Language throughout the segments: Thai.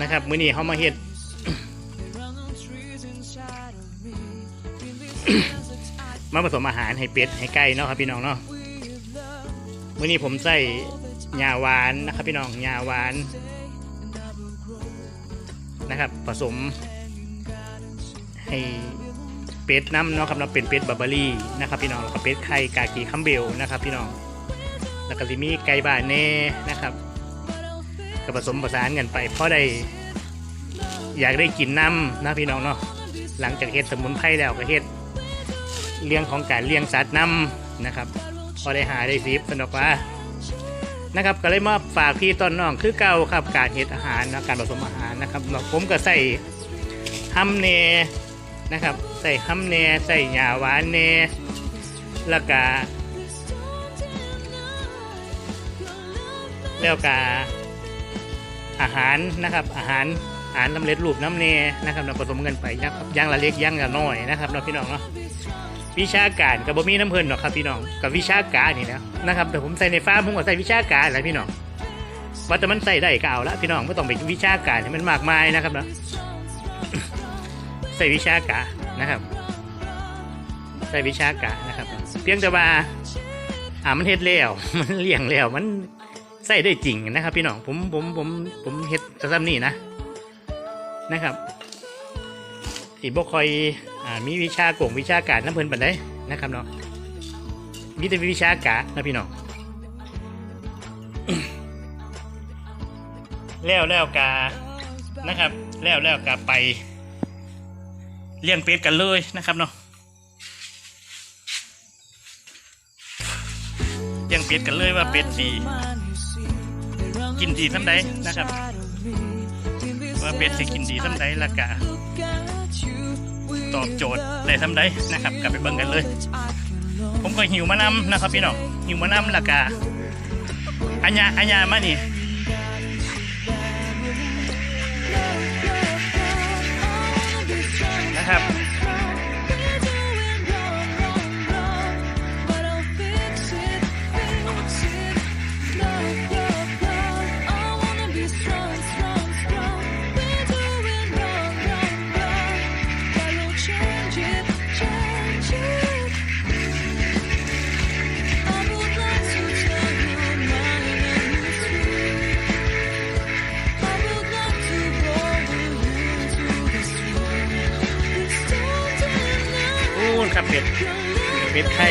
นะครับ มื้อนี้เขามาเฮ็ดมาผสมอาหารให้เป็ดให้ไก่เนาะครับพี่น้องเนาะมื้อนี้ผมใส่หญ้าหวานนะครับพี่น้องหญ้าหวานนะครับ ผสมให้เป็ดน้ำเนาะครับเนาเป็นเป็ดบาร์บารี่นะครับพี่น้องแล้วก็เป็ดไข่กากีคัมเบลนะครับพี่น้องแล้วก็สิมีไก่บานเน่นะครับ ก็ผสมผสานกันไปเพราะได้อยากได้กินน้ำนะพี่น้องเนาะหลังจากเฮ็ดสมุนไพรแล้วก็เฮ็ดเรื่องของการเลี้ยงสัตว์น้ำนะครับ พอได้หาได้ซีบสนุกว่านะครับก็เลยมาฝากพี่ต้นน้องคือเก่าครับการเฮ็ดอาหารนะการผสมอาหารนะครับผมก็ใส่ฮัมเนนะครับใส่ฮัมเนใส่หญ้าหวานเนแล้วก็แล้วก็ อาหารนะครับอาหารอาหารสำเร็จรูปน้ำเนนะครับเราผสมกันไปนะครับย่างละเล็กย่างละน้อยนะครับเราพี่น้องเนาะวิชาการกับบ่มีน้ำเพลินหรอกครับพี่น้องกับวิชาการนี่นะนะครับแต่ผมใส่ในฟ้าผมก็ใส่วิชาการแหละพี่น้องว่าแต่มันใส่ได้ก็เอาละพี่น้องไม่ต้องไปวิชาการมันมากมายนะครับเนาะใส่วิชากะนะครับ ใส่วิชากะนะครับ เพียงแต่ว่าอ่ามันเฮ็ดแล้วมันเลี้ยงแล้วมัน ใส่ได้จริงนะครับ พี่น้องผมผมผมผมเฮ็ดจะซ้ำนี่นะนะครับอีบคอยอมีวิชาโกงวิชาการน้ำเพลินปันได้นะครับเนาะมีแต่วิชากะนะพี่น้องแล้วแล้วกานะครับ แล้วแล้วกาไปเลี้ยงเป็ดกันเลยนะครับเนาะเลี้ยงเป็ดกันเลยว่าเป็ดดี กินดีทั้งใดนะครับ ว่าเป็ดสิกินดีทั้งใดละกะตอบโจทย์ได้ทั้งใดนะครับ กลับไปเบิ่งกันเลย ผมก็หิวมานำนะครับพี่น้องหิวมานำละกะอัญญาอัญญามานี่นะครับ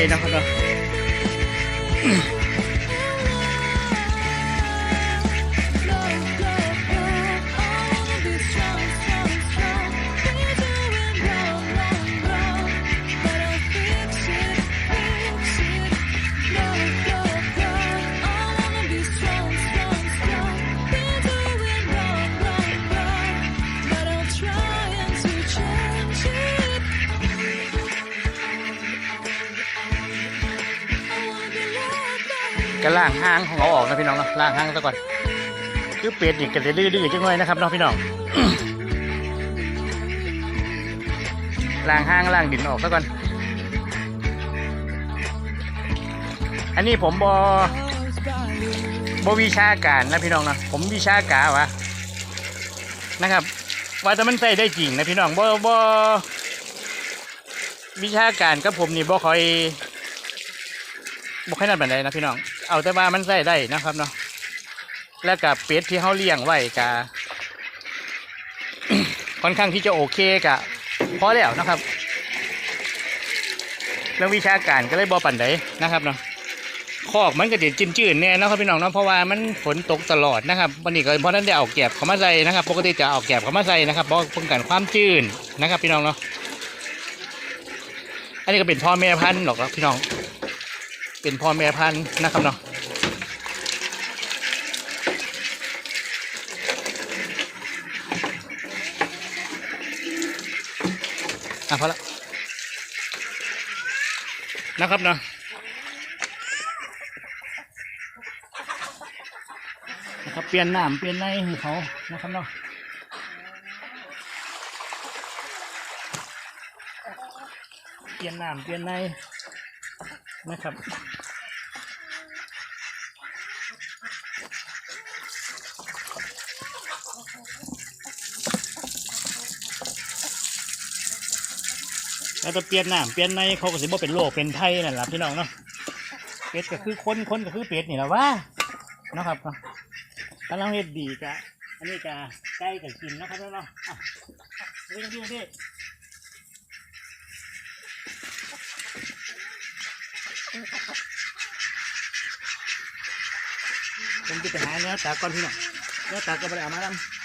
เป็ด เป็ดอีกก็จะดื้อๆจังเลยนะครับเนาะพี่น้องล่างห้างล่างดินออกซะก่อน อันนี้ผมบอบวิชาการนะพี่น้องนะผมวิชากาวะนะครับ ว่าแต่มันใส่ได้จริงนะพี่น้องบ่บ่วิชาการกับผมนี่บ่ค่อยบ่ค่อยนั่นปานใดนะพี่น้อง เอาแต่ว่ามันใส่ได้นะครับเนาะ แล้วกับเป็ดที่เขาเลี้ยงไว้กะค่อนข้างที่จะโอเคกะพอแล้วนะครับ เรื่องวิชาการก็เลยบ่ปันใดนะครับเนาะคอกมันก็จะจืดๆแน่นะครับพี่น้องเนาะเพราะว่ามันฝนตกตลอดนะครับวันนี้ก็เพราะนั้นได้เอาแกบเขามาใส่นะครับ ปกติจะเอาแกบเขามาใส่นะครับเพราะป้องกันความจืดนะครับ พี่น้องเนาะอันนี้ก็เป็นพ่อแม่พันธุ์หรอกครับพี่น้อง เป็นพ่อแม่พันธุ์นะครับเนาะ อะพอละนะครับเนาะนะครับเปลี่ยนน้ำเปลี่ยนในให้เขานะครับเนาะเปลี่ยนน้ำเปลี่ยนในนะครับ แล้วจะเปลี่ยนน้ำเปลี่ยนในเขาก็สิบ่เป็นโรคเป็นไข้นั่นแหละพี่น้องเนาะเป็ดก็คือคนคนก็คือเป็ดนี่แหละว่านะครับกำลังเฮ็ดดีกะอันนี้กะใกล้กับกินนะครับเนาะอะนี่นี่นี่ผมจะไปหาเนื้อตาก่อนพี่น้องเนื้อตาก็ไปเอามาทำ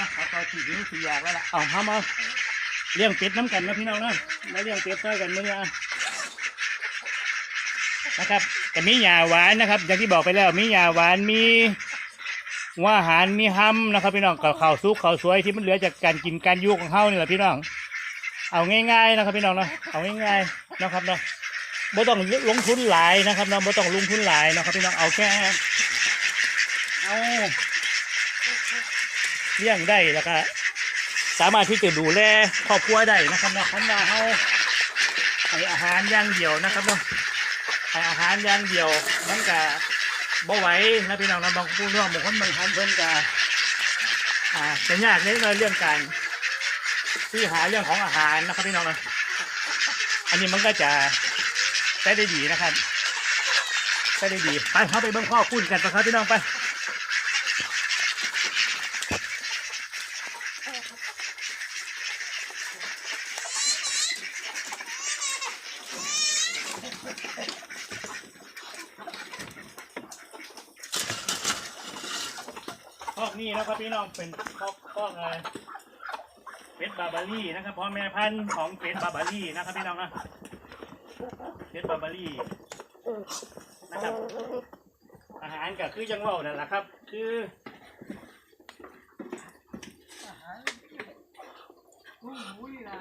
นะครับนะเขาต่อขี่นี้สี่อย่างแล้วล่ะเอาเข้ามาเลี้ยงเป็ดน้ำกันนะพี่น้องนะมาเลี้ยงเป็ดช่วยกันมื้อนี้อะนะครับแต่มีหญ้าหวานนะครับ อย่างที่บอกไปแล้วมีหญ้าหวานมีว่าอาหารมีห้ำนะครับ พี่น้องกับข้าวซุกข้าวสวยที่มันเหลือจากการกินการยุกของเขานี่แหละพี่น้อง เอาง่าย ๆนะครับ พี่น้องเนาะเอาง่ายๆนะครับเนาะไม่ต้องลงทุนหลายนะครับเนาะไม่ต้องลงทุนหลายนะครับ พี่น้องเอาแค่เอา เลี้ยงได้แล้วก็สามารถที่จะดูแลครอบครัวได้นะครับเนาะคันว่าเขาให้อาหารอย่างเดียวนะครับเนาะให้อาหารอย่างเดียวมันก็บ่ไหวนะพี่น้องนะบางผู้น้องบางคนบางท่านเพิ่นก็อ่าจะยากในเรื่องการที่หาเรื่องของอาหารนะครับพี่น้องนะอันนี้มันก็จะใช้ได้ดีนะครับใช้ได้ดีไปเข้าไปเบิ่งข้อคุณกันนะครับพี่น้องไป คอก นี้นะครับพี่น้องเป็นคอกคอกอะไรเป็ดบาบารี่นะครับพ่อแม่พันธุ์ของเป็ดบาบารี่นะครับพี่น้องนะเป็ดบาบารี่นะครับ อาหารก็คือยังเว่านั่นแหละครับ คือกุ้งมุ้ยละ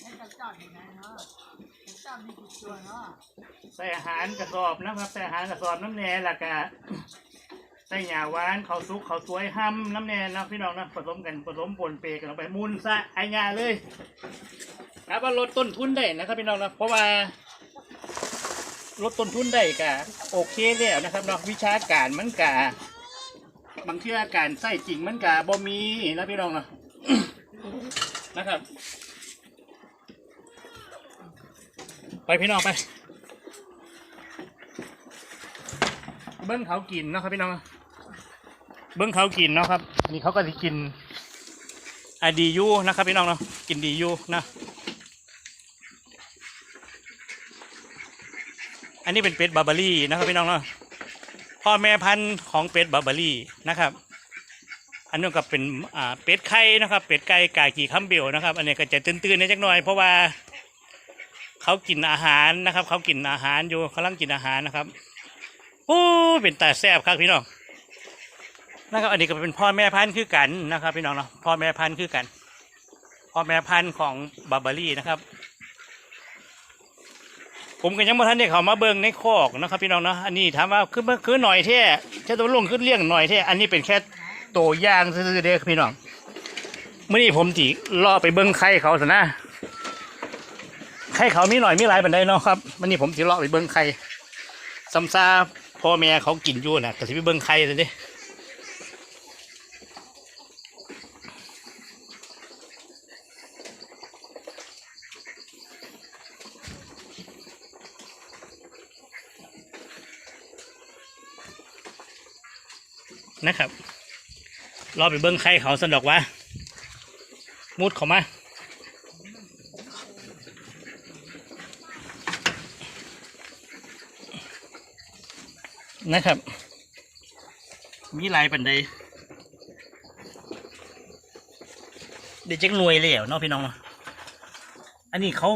ให้กับเจ้าที่ไหนเนาะเจ้ามีกี่ตัวเนาะใส่อาหารกระสอบนะครับใส่อาหารกระสอบน้ำแหน่แล้วก็ใส่หญ้าหวานเขาซุกเขาสวยห้ำน้ำแน่นะพี่น้องนะผสมกันผสมปนเปกันลงไปมุนซะไอหญ้าเลยครับว่าลดต้นทุนได้นะครับพี่น้องนะเพราะว่าลดต้นทุนได้กะโอเคแล้วนะครับเนาะวิชาการมันกะบางเชื่อการใส่จริงมันกะบ่มีนะพี่น้องนะนะครับ ไปพี่น้องไปเบิ้งเขากินนะครับพี่น้อง เบิ้งเขากินเนาะครับ นี่เขาก็จะกินอดียูนะครับพี่น้องเนาะกินดียูนะอันนี้เป็นเป็ดบาร์บารี่นะครับพี่น้องเนาะพ่อแม่พันธุ์ของเป็ดบาร์บารี่นะครับ อันนี้ก็เป็นอ่าเป็ดไข่นะครับ เป็ดไก่กากี่คัมเบลนะครับ อันนี้ก็จะตื่นๆนิดจักหน่อย เพราะว่าเขากินอาหารนะครับ เขากินอาหารอยู่เขากำลังกินอาหารนะครับโอ้เป็นตาแซ่บครับพี่น้อง นะครับอันนี้ก็เป็นพ่อแม่พันธุ์คือกันนะครับพี่น้องเนาะพ่อแม่พันธุ์คือกันพ่อแม่พันธุ์ของบาร์บารี่นะครับ ผมก็ยังบ่ทันได้เขามาเบิ่งในคอกนะครับ พี่น้องเนาะอันนี้ถามว่าคือมันคือหน่อยแท้แค่ตัวลุงขึ้นเลี้ยงหน่อยแท้อันนี้เป็นแค่ตัวย่างซื่อๆเด้อพี่น้องมื้อนี้ผมสิรอไปเบิ่งไข่เขาซะนะไข่เขามีหน่อยมีหลายปานใดเนาะครับมื้อนี้ผมสิรอไปเบิ่งไข่ซ้ำซาพ่อแม่เขากินอยู่นะก็สิไปเบิ่งไข่ซะเด้ นะครับ รอไปเบิ่งไข่เขาสนดอกว่ามุดเขามานะครับ มีลายปันใดเดี๋ยวจักหน่วยแล้วเนาะพี่น้องเนาะอันนี้เขา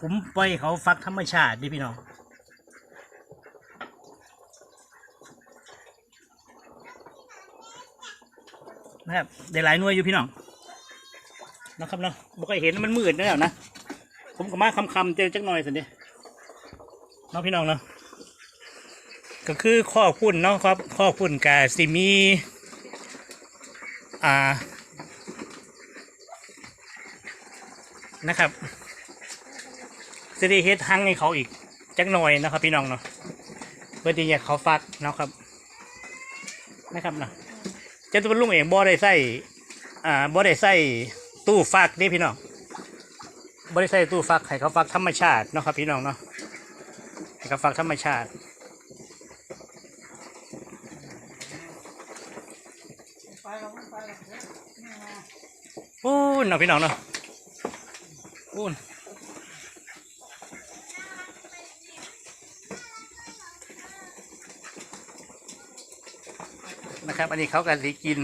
ผมปล่อยเขาฟักธรรมชาติดิพี่น้อง นะครับได้หลายหน่วยอยู่พี่น้องนะครับเนาะบ่เคยเห็นมันมืดแล้วนะผมก็มาคำๆเจอจักหน่อยสิเดีเนาะพี่น้องเนาะก็คือข้อพุ่นเนาะครับข้อพุ่นกาสิมีอ่านะครับสิได้เฮ็ดทั้งให้เขาอีกจักหน่อยนะครับพี่น้องเนาะเพื่อที่จะเขาฟักนะครับนะครับเนาะ จ้าตัวลุงเองบ่ได้ใส่อ่าบ่ได้ใส่ตู้ฟักเด้พี่น้องบ่ได้ใส่ตู้ฟักให้เขาฟักธรรมชาติเนาะครับพี่น้องเนาะให้เขาฟักธรรมชาติไปแล้วไปแล้วนี่มาปูนเนาะพี่น้องเนาะปูน นะครับ อันนี้เขากันสิกิน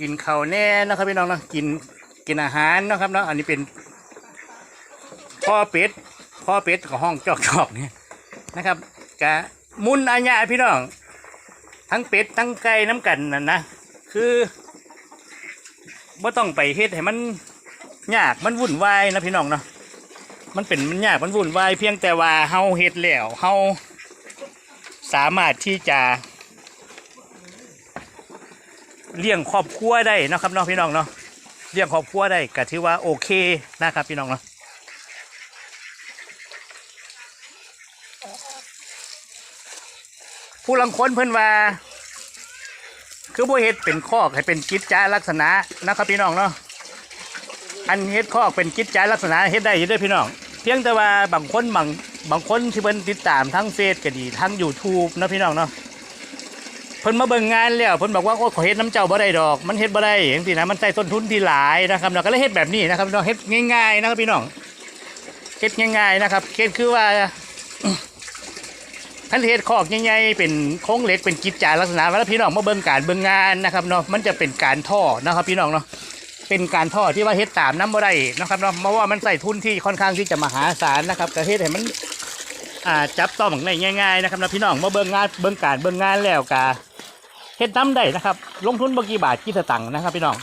กินเขาแน่นะครับพี่น้องเนาะกินกินอาหารนะครับเนาะอันนี้เป็นพ่อเป็ดพ่อเป็ดของห้องจอกจอกๆเนี่ยนะครับกะมุนอาญาพี่น้อง ทั้งเป็ดทั้งไก่น้ำกันนั่นนะคือว่าต้องไปเฮ็ดให้มันยากมันวุ่นวายนะพี่น้องเนาะมันเป็นมันยากมันวุ่นวายเพียงแต่ว่าเฮาเฮ็ดแล้วเฮา สามารถที่จะ เลี้ยงครอบครัวได้นะครับน้องพี่น้องเนาะเลี้ยงครอบครัวได้ก็ถือว่าโอเคนะครับพี่น้องเนาะผู้ลังคนเพิ่นว่า คือบ่เฮ็ดเป็นคอกให้เป็นกิจจาลักษณะนะครับพี่น้องเนาะอันเฮ็ดคอกเป็นกิจจาลักษณะเฮ็ดได้อยู่เด้พี่น้อง เพียงแต่ว่าบางคนบาง บางคนที่เพิ่นติดตามทั้งเฟซก็ดีทั้ง YouTube นะพี่น้องเนาะเพิ่นมาเบิ่งงานแล้วเพิ่นบอกว่าโอ้ขอเฮ็ดน้ำเจ้าบ่ได้ดอก มันเฮ็ดบ่ได้จังซี่นะมันใช้ต้นทุนที่หลายนะครับเราก็เลยเฮ็ดแบบนี้นะครับเราเฮ็ดง่ายๆนะครับพี่น้องเฮ็ดง่ายๆนะครับเฮ็ดคือว่าท่านเฮ็ดคอกใหญ่ๆเป็นโครงเหล็กเป็นกิจจาลักษณะแล้วพี่น้องมาเบิ่งการเบิ่งงานนะครับเนาะมันจะเป็นการท่อนะครับพี่น้องเนาะเป็นการท่อที่ว่าเฮ็ดตามน้ำบ่ได้นะครับเนาะเพราะว่ามันใส่ทุนที่ค่อนข้างที่จะมหาศาลนะครับก็เฮ็ดให้มัน อ่าจับต้องได้ง่ายๆนะครับนะพี่น้องมาเบิ่งงานเบิ่งการเบิ่งงานแล้วกาเฮ็ดน้ำได้นะครับ ลงทุนบกี่บาทกี่สตังค์นะครับ พี่น้อง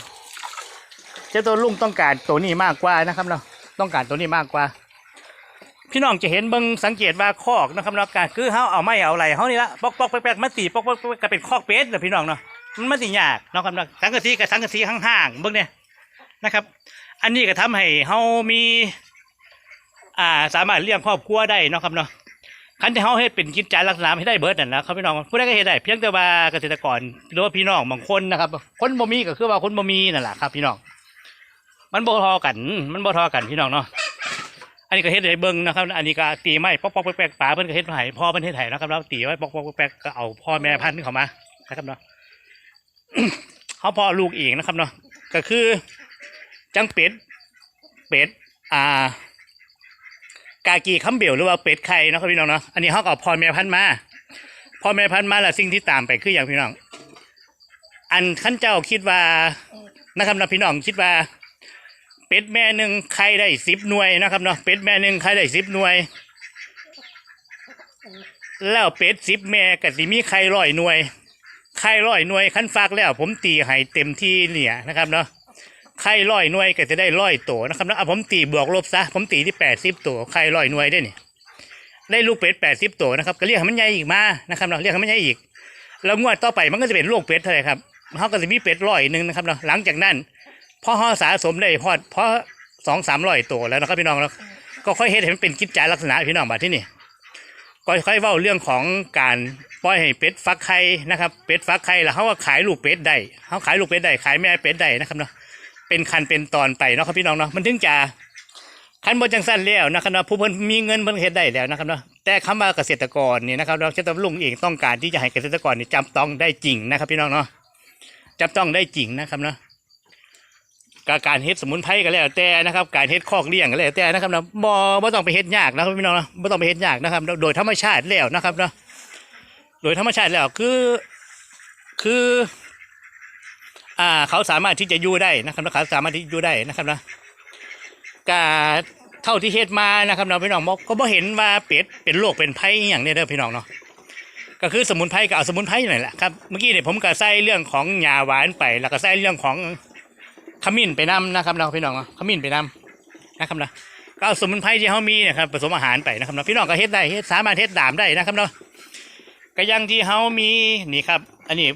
เจ้าตัวลุงต้องการตัวนี้มากกว่านะครับเนาะต้องการตัวนี้มากกว่า พี่น้องจะเห็นเบิ่งสังเกตว่าคอกนะครับเนาะการคือเฮาเอาไม้เอาอะไรเฮานี่ละปอกปอกแป๊กๆมาตีปอกปอกก็เป็นคอกเป็ดนะพี่น้องเนาะมันมันสิยากเนาะครับเนาะสังกะสีกับสังกะสีห่างๆเบิ่งเนี่ยนะครับ อันนี้ก็ทำให้เฮามี อ่าสามารถเลี้ยงครอบครัวได้เนาะครับเนาะ คันที่เขาเฮ็ดเป็นกิจจาลักษณะให้ได้เบิดนั่นนะครับพี่น้องผู้ใดก็เฮ็ดได้เพียงแต่ว่าเกษตรกรหรือว่าพี่น้องบางคนนะครับ คนบ่มีก็คือว่าคนบ่มีนั่นแหละครับ พี่น้อง มันบ่ทอกัน มันบ่ทอกันพี่น้องเนาะอันนี้ก็เฮ็ดให้เบิ่งนะครับ อันนี้ก็ตีไม้ปอกปอกแป๊กๆป๋าเพิ่นก็เฮ็ดให้พ่อเพิ่นเฮ็ดให้นะครับแล้วตีไว้ปอกปอกแป๊กๆก็เอาพ่อแม่พันธุ์เข้ามานะครับเนาะเขาพ่อลูกเองนะครับเนาะก็คือ จังเป็ดเป็ดอ่า กากีคัมเบลหรือว่าเป็ดไข่เนาะครับพี่น้องเนาะอันนี้เขาก็เอพ่อแม่พันมาพ่อแม่พันมาแล้วสิ่งที่ตามไปคืออย่างพี่น้อง อันขั้นเจ้าคิดว่านะครับนะพี่น้องคิดว่า เป็ดแม่หนึ่งไข่ได้สิบหน่วยนะครับเนาะเป็ดแม่หนึ่งไข่ได้สิบหน่วย แล้วเป็ดสิบแม่ก็สิมีไข่ร้อยหน่วยไข่ร้อยหน่วยขั้นฟากแล้ว ผมตีให้เต็มที่เนี่ยนะครับเนาะ ไข่ร้อยหน่วยก็จะได้ร้อยตัวนะครับนะผมตีบวกลบซะผมตีที่แปดสิบตัวไข่ร้อยหน่วยได้นี่ได้ลูกเป็ดแปดสิบตัวนะครับก็เรียกให้มันใหญ่อีกมานะครับเนาเรียกให้มันใหญ่อีก แล้วงวดต่อไปมันก็จะเป็นลูกเป็ดเท่าไหร่ครับเขาก็จะมีเป็ดร้อยหนึ่งนะครับเนาหลังจากนั้นพอห่อสะสมได้พอพอสองสามร้อยตัวแล้วนะครับพี่น้องแล้วก็ค่อยเฮ็ดให้มันเป็นกิจจาลักษณะพี่น้องบัดที่นี่ก็ค่อยเว้าเรื่องของการปล่อยให้เป็ดฟักไข่นะครับเป็ดฟักไข่แล้วเขาก็ขายลูกเป็ดได้เขาขายลูกเป็ดได้ขายแม่เป็ดได้นะครับเนาะ เป็นคันเป็นตอนไปเนาะครับพี่น้องเนาะมันถึงจะคันบนจังสั้นแล้วนะครับเนาะผู้เพิ่นมีเงินเพิ่นเฮ็ดได้แล้วนะครับเนาะแต่คำว่าเกษตรกรนี่นะครับเราจะต้องลุงเองต้องการที่จะให้เกษตรกรนี่จำต้องได้จริงนะครับ พี่น้องเนาะจำต้องได้จริงนะครับเนาะการการเฮ็ดสมุนไพรก็แล้วแต่นะครับ การเฮ็ดคอกเลี้ยงก็แล้วแต่นะครับเนาะบ่บ่ต้องไปเฮ็ดยากนะครับพี่น้องเนาะบ่ต้องไปเฮ็ดยากนะครับ โดยธรรมชาติแล้วนะครับเนาะโดยธรรมชาติแล้วคือคือ อ่า เขาสามารถที่จะอยู่ได้นะครับนะเขาสามารถที่อยู่ได้นะครับนะกาเท่าที่เฮ็ดมานะครับเราะพี่น้องบอกก็บ่เห็นว่าเป็ดเป็นโรคเป็นภัยอย่างเนี้เด้อพี่น้องเนาะก็คือสมุนไพรก็เอาสมุนไพรนี่แหละครับเมื่อกี้เนี่ยผมก็ใส่เรื่องของยาหวานไป แล้วก็ใส่เรื่องของขมิ้นไปนํนะครับเราพี่น้องเนาะขมิ้นไปนํนะครับนะก็เอาสมุนไพรที่เขามีนะครับผสมอาหารไปนะครับเนาะพี่น้องก็เฮ็ดได้เฮ็ดสามารถเฮ็ดดามได้นะครับเนาะก็ยังที่เขามีนี่ครับ อันนี้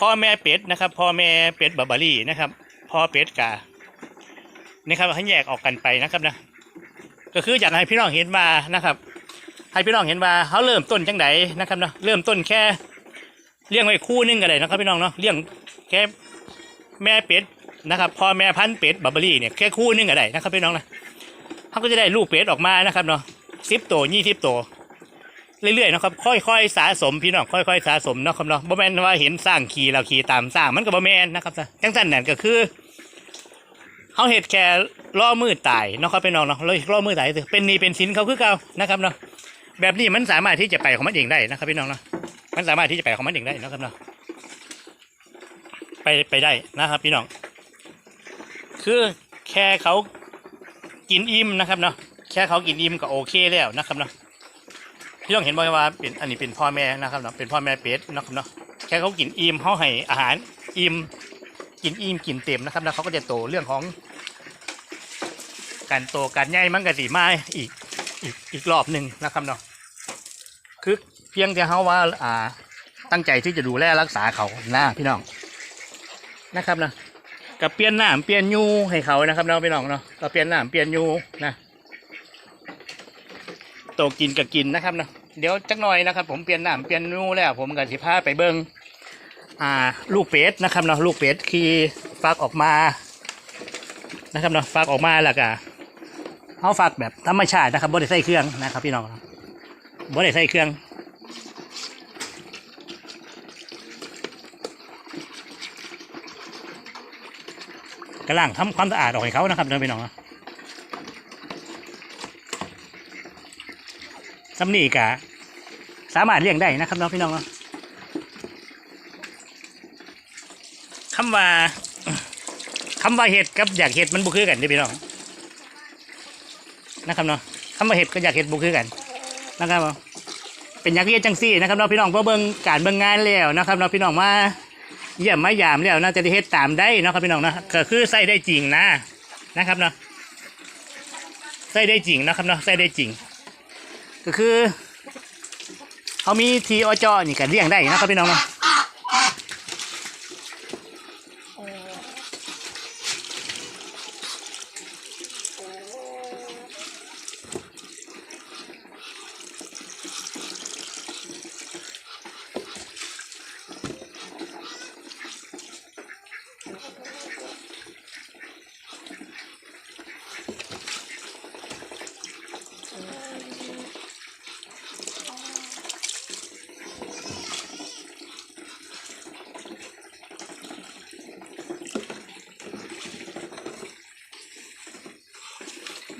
พ่อแม่เป็ดนะครับ พ่อแม่เป็ดบาบารี่นะครับพ่อเป็ดกานะครับให้แยกออกกันไปนะครับนะก็คืออยากให้พี่น้องเห็นว่านะครับ ให้พี่น้องเห็นว่าเขาเริ่มต้นจังไดนะครับนะเริ่มต้นแค่เลี้ยงไว้คู่หนึงก็ได้นะครับพี่น้องเนาะเลี้ยงแค่แม่เป็ดนะครับพ่อแม่พันเป็ดบาบารี่เนี่ยแค่คู่หนึงก็ได้นะครับพี่น้องนะเขาก็จะได้ลูกเป็ดออกมานะครับเนาะสิบตัวยี่สิบตัว เรื่อยๆนะครับค่อยๆสะสมพี่น้องค่อยๆสะสมเนาะครับเนาะบ่แม่นว่าเห็นสร้างขี่เราขี่ตามสร้างมันก็บ่แม่นนะครับจังซั่นนั่นก็คือเขาเฮ็ดแค่ล่อมือตายเนาะครับพี่น้องเนาะเลยล่อมือตายเป็นนี่เป็นสินเขาคือเก่านะครับเนาะแบบนี้มันสามารถที่จะไปของมันเองได้นะครับพี่น้องเนาะมันสามารถที่จะไปของมันเองได้นะครับเนาะไปไปได้นะครับพี่น้อง คือแค่เขากินอิ่มนะครับเนาะแค่เขากินอิ่มก็โอเคแล้วนะครับเนาะ พี่ต้องเห็นบ่อยว่าเป็นอันนี้เป็นพ่อแม่นะครับเนาะเป็นพ่อแม่เป็ดนะครับเนาะแค่เขากินอิ่มเขาให้อาหารอิ่มกินอิ่มกินเต็มนะครับแล้วเขาก็จะโตเรื่องของการโตการใหญ่มันก็สีมาอีกอีกอีกรอบหนึ่งนะครับเนาะคือเพียงแต่เขาว่าอ่าตั้งใจที่จะดูแลรักษาเขานะพี่น้องนะครับเนาะกับเปลี่ยนหน้ำเปลี่ยนยูให้เขานะครับเนาะพี่น้องเนาะก็เปลี่ยนหน้ำเปลี่ยนยูนะโตกินกับกินนะครับเนาะ เดี๋ยวจักหน่อยนะครับ ผมเปลี่ยนน้ำเปลี่ยนนูแล้วผมกับสิพาไปเบิ้งอ่า ลูกเป็ดนะครับเนาะลูกเป็ดคือฟักออกมา นะครับเนาะฟักออกมาแล้วก็เขาฟักแบบธรรมชาตินะครับบ่ได้ใส่เครื่องนะครับ พี่น้องบ่ได้ใส่เครื่องกำลังทำความสะอาดออกให้เขานะครับเนาะพี่น้องนะ สำนีกะสามารถเลี้ยงได้นะครับน้องพี่น้องเนาะคำว่าคำว่าเห็ดกับอยากเห็ดมันบุคือกันเด้พี่น้องนะครับเนาะคำว่าเห็ดกับอยากเห็ดบุคือกันนะครับเนาะเป็นอยากเรียนจังซี่นะครับเนาะพี่น้องเพราะเบิ่งการเบิ่งงานแล้วนะครับเนาะพี่น้องมาเยี่ยมมายามแล้วน่าจะได้เฮ็ดตามได้นะครับพี่น้องนะก็คือใส่ได้จริงนะนะครับเนาะใส่ได้จริงนะครับเนาะใส่ได้จริง ก็คือเขามีทีอจอนี่กันเลี้ยงได้นะครับพี่น้องเนาะ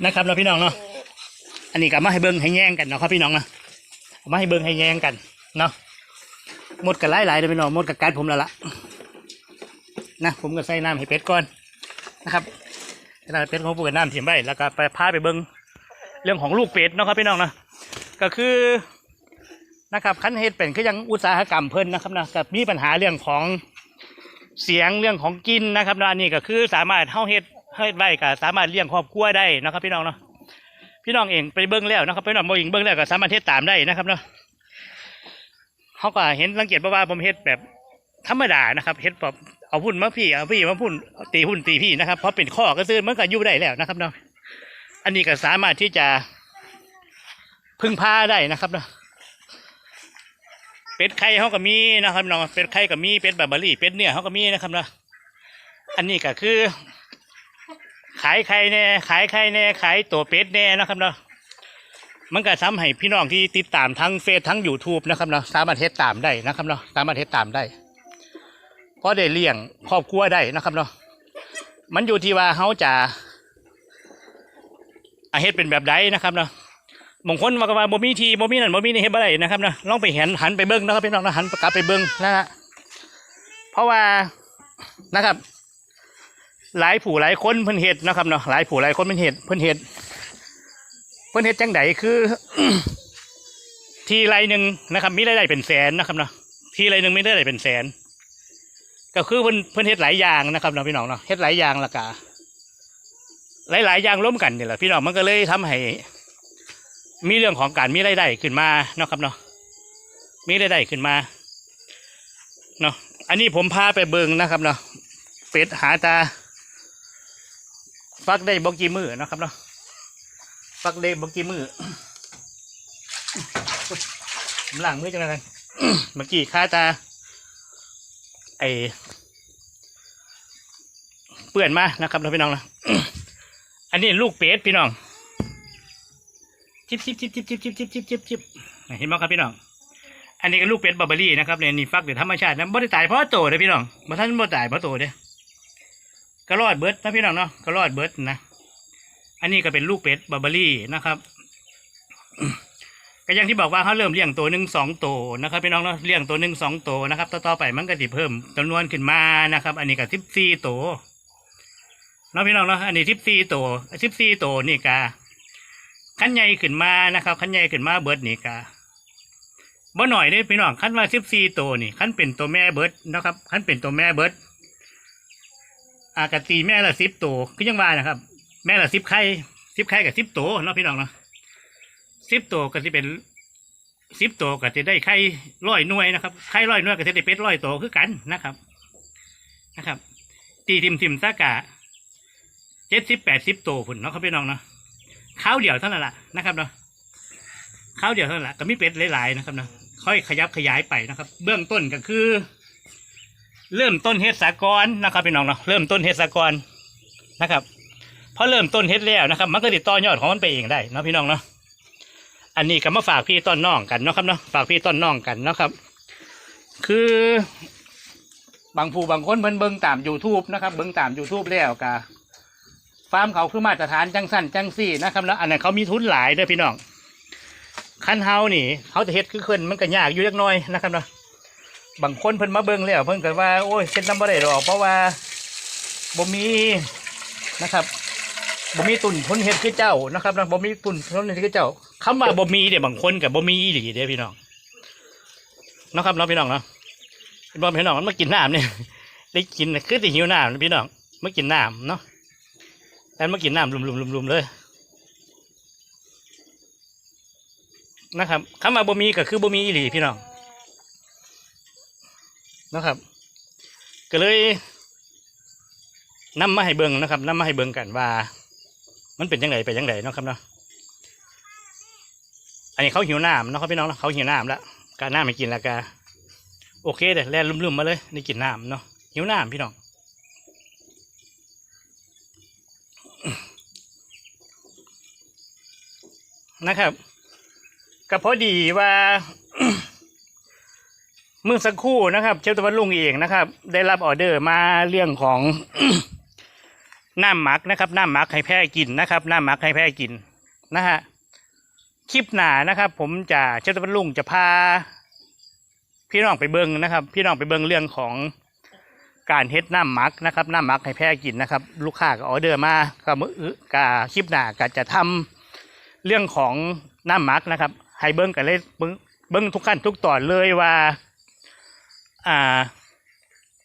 นะครับเราะพี่น้องเนาะอันนี้ก็มาให้เบิ้งให้แย่งกันเนาะครับพี่น้องนะมาให้เบิ้งให้แย่งกันเนาะหมดกันหลายๆเลยพี่น้องหมดกับการผมแล้วล่ะนะผมก็ใส่น้ำให้เป็ดก่อนนะครับให้น้ำเป็ดของผมกับน้ำเทียมไว้แล้วก็ไปพาไปเบิ้งเรื่องของลูกเป็ดเนาะครับพี่น้องนะก็คือนะครับขั้นเฮ็ดเป็นก็ยังอุตสาหกรรมเพิ่นนะครับนะกับมีปัญหาเรื่องของเสียงเรื่องของกินนะครับนะอันนี้ก็คือสามารถเฮาเฮ็ด เฮ็ดไว้ก็สามารถเลี้ยงครอบครัวได้นะครับ พี่น้องเนาะพี่น้องเองไปเบิ้งแล้วนะครับพี่น้องบ่เองเบิ้งแล้วก็สามารถเฮ็ดตามได้นะครับเนาะเขาก็เห็นสังเกตว่าผมเฮ็ดแบบธรรมดานะครับเฮ็ดแบบเอาพุ่นมาพี่เอาพี่มาพุ่นตีพุ่นตีพี่นะครับเพราะเป็นข้อก็ซื้อมันก็อยู่ได้แล้วนะครับเนาะอันนี้ก็สามารถที่จะพึ่งพาได้นะครับเนาะเป็ดไข่เขาก็มีนะครับเนาะเป็ดไข่ก็มีเป็ดบาบารี่เป็ดเนื้อเขาก็มีนะครับเนาะอันนี้ก็คือ ขายไข่แน่ขายไข่แน่ขายตัวเป็ดแน่นะครับเนาะมันก็ทำให้พี่น้องที่ติดตามทั้งเฟซทั้ง YouTube นะครับเนาะสามารถเฮ็ดตามได้นะครับเนาะสามารถเฮ็ดตามได้เพราะได้เลี้ยงครอบครัวได้นะครับเนาะมันอยู่ที่ว่าเขาจะอาเฮ็ดเป็นแบบใดนะครับเนาะบางคนว่าก็ว่าบ่มีทีบ่มีนั่นบ่มีนี่เฮ็ดบ่ได้นะครับนะลองไปเห็นหันไปเบิ่งนะครับพี่น้องนะหันกลับไปเบิ่งนะฮะเพราะว่านะครับ หลายผู้หลายคนเพิ่นเฮ็ดนะครับเนาะหลายผู้หลายคนเพิ่นเฮ็ดเพิ่นเฮ็ดเพิ่นเฮ็ดจังไดคือ ทีไรหนึ่งนะครับมีรายได้เป็นแสนนะครับเนาะทีไรหนึ่งมีรายได้เป็นแสน ก็คือเพิ่นเพิ่นเฮ็ดหลายอย่างนะครับเนาะพี่น้องเนาะเฮ็ดหลายอย่างละกะหลายๆอย่างร่วมกันนี่แหละพี่น้องมันก็เลยทำให้มีเรื่องของการมีรายได้ขึ้นมาเนาะครับเนาะมีรายได้ขึ้นมาเนาะอันนี้ผมพาไปเบิงนะครับเนาะเป็ดหาตา ฟักได้บอกกี่มือนะครับเนาะฟักได้บอกกี่มือผมล้างมือจังเลยกันเมื่อกี้ข้าตาไอเปื่อนมานะครับเราพี่น้องนะอันนี้ลูกเป็ดพี่น้องจิบจิบจิบจิบจิบจิบจิบจิบจิบจิบเห็นไหมครับพี่น้อง อันนี้ก็ลูกเป็ดบาร์เบอรี่นะครับเนี่ยนี่ฟักเดี๋ยวธรรมชาตินะบ่ได้ตายเพราะโตเลยพี่น้องบ่ท่านบ่ตายเพราะโตเด้ ก็รอดเบิร์ดนะพี่น้องเนาะก็รอดเบิร์ดนะอันนี้ก็เป็นลูกเป็ดบาร์บอรี่นะครับก็อย่างที่บอกว่าเขาเริ่มเลี้ยงตัวหนึ่งสองตัวนะครับพี่น้องเนาะเลี้ยงตัวหนึ่งสองตัวนะครับต่อๆไปมันก็จะเพิ่มจำนวนขึ้นมานะครับ อันนี้ก็สิบสี่ตัวเนาะพี่น้องเนาะอันนี้สิบสี่ตัวสิบสี่ตัวนี่กาขั้นใหญ่ขึ้นมานะครับขั้นใหญ่ขึ้นมาเบิร์ดนี่กาบ่หน่อยเด้พี่น้องขั้นว่าสิบสี่ตัวนี่ขั้นเป็นตัวแม่เบิร์ดนะครับขั้นเป็นตัวแม่เบิร์ด อากาตีแม่ละสิบตัวก็ยังว่านะครับ แม่ละสิบไข่สิบไข่กับสิบตัวเนาะพี่น้องเนาะสิบตัวก็จะเป็นสิบตัวก็จะได้ไข่ร้อยหน่วยนะครับไข่ร้อยหน่วยก็จะได้เป็ดร้อยตัวคือกันนะครับนะครับ ตีทิมทิมซากะเจ็ดสิบแปดสิบตัวผุนเนาะครับพี่น้องเนาะข้าวเดียวเท่านั้นแหละนะครับเนาะข้าวเดียวเท่านั้นแหละก็มีเป็ดหลายๆนะครับเนาะค่อยขยับขยายไปนะครับ เบื้องต้นก็คือ เริ่มต้นเฮ็ดสากรนะครับพี่น้องเนาะเริ่มต้นเฮ็ดสากรนะครับพอเริ่มต้นเฮ็ดแล้วนะครับ มันก็ติดต่อยอดของมันไปเองได้เนาะพี่น้องเนาะอันนี้ก็มาฝากพี่ต้นน้องกันเนาะครับเนาะฝากพี่ต้นน้องกันเนาะครับ คือบางผู้บางคนเบิ่งเบิ่งตาม YouTube นะครับเบิ่งตาม YouTube แล้วกะฟาร์มเขาคือมาตรฐานจังสั้นจังสี่นะครับแล้วอันนั้นเขามีทุนหลายเด้อพี่น้องคันเฮานี่เขาจะเฮ็ดคือขึ้นมันก็ยากอยู่เล็กน้อยนะครับเนาะ บางคนเพิ่นมาเบิ่งแล้วเพิ่นก็ว่าโอ้ยเฮ็ดนำบ่ได้ดอกเพราะว่าบ่มีนะครับบ่มีตุนทุนเฮ็ดคือเจ้านะครับนะบ่มีตุนทุนเฮ็ดคือเจ้าคำว่าบ่มีเดี๋ยวบางคนกับบ่มีอีหลีเด้พี่น้องนะครับเนาะพี่น้องเนาะเป็นบ่พี่น้องมันมากินน้ำเนี่ยได้กินคือสิหิวน้ำพี่น้องมากินน้ำเนาะแต่มากินน้ำลุมๆๆๆเลยนะครับคำว่าบ่มีก็คือบ่มีอีหลีพี่น้อง นะครับ ก็เลยนำมาให้เบิ่งนะครับนำมาให้เบิ่งกันว่า มันเป็นยังไงไปยังไงนะครับเนาะอันนี้เขาหิวน้ำเนาะครับพี่น้องเขาหิวน้ำแล้วกาน้ำไม่กินแล้วกาโอเคเดี๋ยวแล่นลุ่มๆมาเลยได้กินน้ำเนาะหิวน้ำพี่น้องนะครับก็พอดีว่า เมื่อสักครู่นะครับ เชฟตะวันลุงเองนะครับ ได้รับออเดอร์มาเรื่องของน้ำหมักนะครับน้ำหมักให้แพะกินนะครับน้ำหมักให้แพะกินนะฮะคลิปหนานะครับ ผมจะเจ้าตะวันลุงจะพา พี่น้องไปเบิ้งนะครับ พี่น้องไปเบิ้งเรื่องของการเฮ็ดน้ำหมักนะครับน้ำหมักให้แพะกินนะครับ ลูกค้าก็ออเดอร์มาก็มือกาคลิปหนาก็จะทำเรื่องของน้ำหมักนะครับ ให้เบิ้งกันเลยเบิงเบิงทุกขั้นทุกตอนเลยว่า อ่า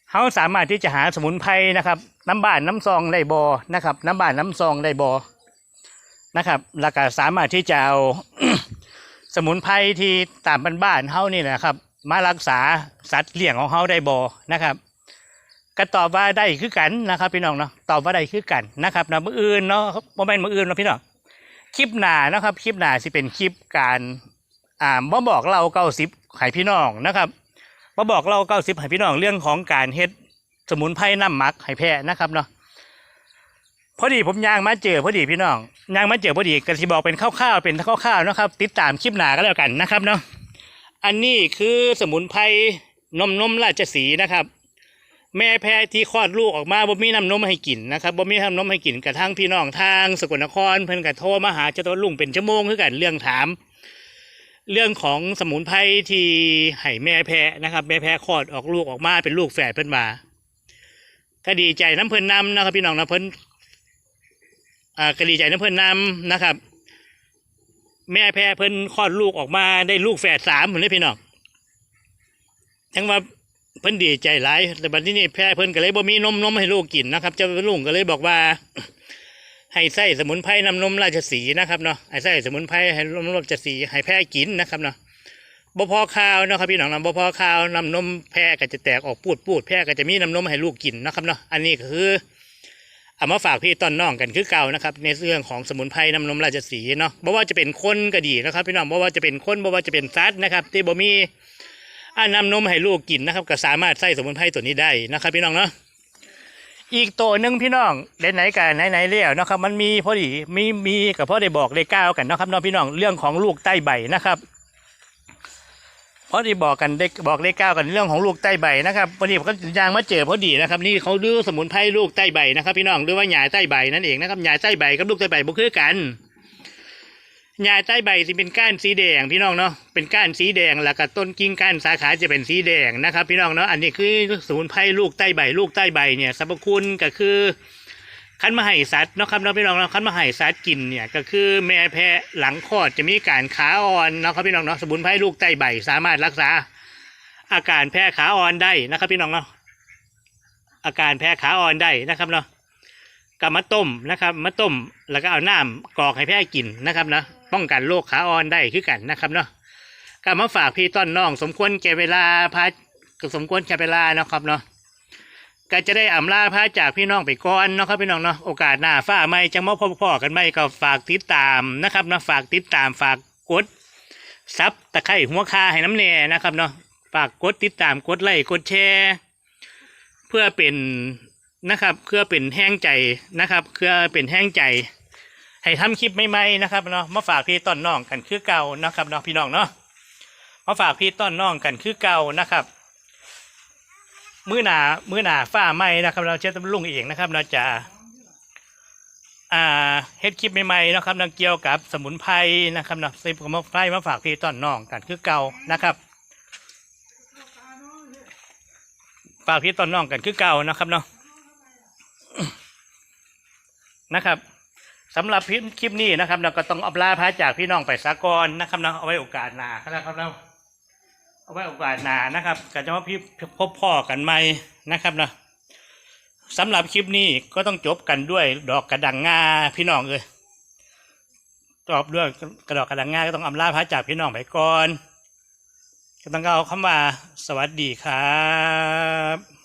เขาสามารถที่จะหาสมุนไพรนะครับ น้ำบ้านน้ำซองได้บอนะครับ น้ำบ้านน้ำซองได้บอนะครับแล้วก็สามารถที่จะเอาสมุนไพรที่ตามบ้านๆเขานี่นะครับ มารักษาสัตว์เลี้ยงของเขาได้บอนะครับก็ตอบว่าได้คือกันนะครับ พี่น้องเนาะตอบว่าได้คือกันนะครับนะมืออื่นเนาะโมเมนต์มืออื่นเนาะพี่น้องคลิปหน้านะครับ คลิปหน้าสิเป็นคลิปการอ่าบ่บอกเราเก้าสิบให้พี่น้องนะครับ มาบอกเราเก้าสิบให้พี่น้องเรื่องของการเฮ็ดสมุนไพรน้ำหมักให้แพะนะครับเนาะพอดีผมย่างมาเจอพอดีพี่น้องย่างมาเจอพอดีก็สิบอกเป็นคร่าวๆเป็นคร่าวๆนะครับ ติดตามคลิปหนาก็แล้วกันนะครับเนาะอันนี้คือสมุนไพรนมนมราชสีนะครับ แม่แพะที่คลอดลูกออกมาบ่มีน้ำนมให้กินนะครับบ่มีน้ำนมให้กินกระทั่งพี่น้องทางสกลนครเพิ่นก็โทรมาหาเจ้าตัวลุงเป็นชั่วโมงคือกันเรื่องถาม เรื่องของสมุนไพรที่ให้แม่แพะนะครับ แม่แพะคลอดออกลูกออกมาเป็นลูกแฝดเพิ่นมาก็ดีใจน้ำเพิ่นนำนะครับ พี่น้องนะเพิ่นอ่าก็ดีใจน้ำเพิ่นนำนะครับ แม่แพะเพิ่นคลอดลูกออกมาได้ลูกแฝดสามเหมือนเลยพี่น้องทั้งว่าเพิ่นดีใจหลายแต่บัดนี้นี่แพ้เพิ่นก็เลยบ่มีนมนมให้ลูกกินนะครับเจ้าลุงก็เลยบอกว่า ให้ใส่สมุนไพรนำนมราชสีนะครับเนาะให้ใส่สมุนไพรให้นมราชสีให้แพ้กินนะครับเนาะบ่พอข้าวเนาะครับพี่น้องนะบ่พอข้าวนำนมแพ้ก็จะแตกออกปูดปูดแพ้ก็จะมีน้ำนมให้ลูกกินนะครับเนาะอันนี้ก็คือเอามาฝากพี่ต้นน้องกันคือเก่านะครับในเรื่องของสมุนไพรนำนมราชสีเนาะบ่ว่าจะเป็นคนก็ดีนะครับพี่น้องบ่ว่าจะเป็นคนบ่ว่าจะเป็นสัตว์นะครับที่บ่มีอ่านำนมให้ลูกกินนะครับ ก็สามารถใส่สมุนไพรตัวนี้ได้นะครับพี่น้องเนาะ อีกตัวหนึ่งพี่น้องเด่นไหนกันไหนๆแล้วนะครับ มันมีพอดีมีมีกับพ่อได้บอกได้ก้าวกันนะครับน้องพี่น้องเรื่องของลูกใต้ใบนะครับพอดีบอกกันได้บอกได้ก้าวกันเรื่องของลูกใต้ใบนะครับพอดีผมก็ยางมาเจอพอดีนะครับ นี่เขาดื้อสมุนไพรลูกใต้ใบนะครับ พี่น้องหรือว่าหญ้าใต้ใบนั่นเองนะครับหญ้าใต้ใบกับลูกใต้ใบบุคือกัน หญ้าใต้ใบสิเป็นก้านสีแดงพี่น้องเนาะเป็นก้านสีแดงแล้วก็ต้นกิ่งก้านสาขาจะเป็นสีแดงนะครับ พี่น้องเนาะอันนี้คือสมุนไพรลูกใต้ใบลูกใต้ใบเนี่ยสรรพคุณก็คือคันมาให้สัตว์เนาะครับเนาะพี่น้องเนาะคันมาให้สัตว์กินเนี่ยก็คือแม่แพะหลังคลอดจะมีการขาอ่อนเนาะครับพี่น้องเนาะสมุนไพรลูกใต้ใบสามารถรักษา อาการแพ้ขาอ่อนได้นะครับ พี่น้องเนาะอาการแพ้ขาอ่อนได้นะครับเนาะก็มาต้มนะครับมาต้มแล้วก็เอาน้ำกรอกให้แพะกินนะครับเนาะ ป้องกันโรคขาอ่อนได้คือกันนะครับเนาะก็มาฝากพี่ต้นน้อง สมควรแก่เวลาพาก็สมควรแก่เวลาเนาะครับเนาะก็จะได้อำลาพาจากพี่น้องไปก่อนเนาะครับพี่น้องเนาะโอกาสหน้าฟ้าไม่จังมาพบพ่อกันไม่ก็ฝากติดตามนะครับเนาะฝากติดตามฝากกดซับตะไคร่หัวคาให้น้ำแน่นะครับเนาะฝากกดติดตามกดไลค์กดแชร์เพื่อเป็นนะครับเพื่อเป็นแห้งใจนะครับเพื่อเป็นแห้งใจ ให้ทำคลิปใหม่ๆนะครับเนาะมาฝากพี่ต้นน้องกันคือเก่านะครับเนาะพี่น้องเนาะมาฝากพี่ต้นน้องกันคือเก่านะครับมือหนามือหนาฝ้าไหมนะครับ เราเช็ดลุงเองนะครับ เราจะอ่าเฮ็ดคลิปใหม่ๆนะครับเนาเกี่ยวกับสมุนไพรนะครับเนาะซื้อมาไฟมาฝากพี่ต้นน้องกันคือเก่านะครับฝากพี่ต้นน้องกันคือเก่านะครับเนาะนะครับ สำหรับคลิปนี้นะครับเราก็ต้องเอาลาพระจากพี่น้องไปสากอนนะครับเนาะเอาไว้โอกาสหน้านะครับเราเอาไว้โอกาสหน้านะครับก็จะมาพี่พบพ่อกันใหม่นะครับเนาะสำหรับคลิปนี้ก็ต้องจบกันด้วยดอกกระดังงาพี่น้องเลยจบด้วยกระดอกกระดังงาก็ต้องอำลาพระจากพี่น้องไปก่อนก็ต้องเอาคำว่าสวัสดีครับ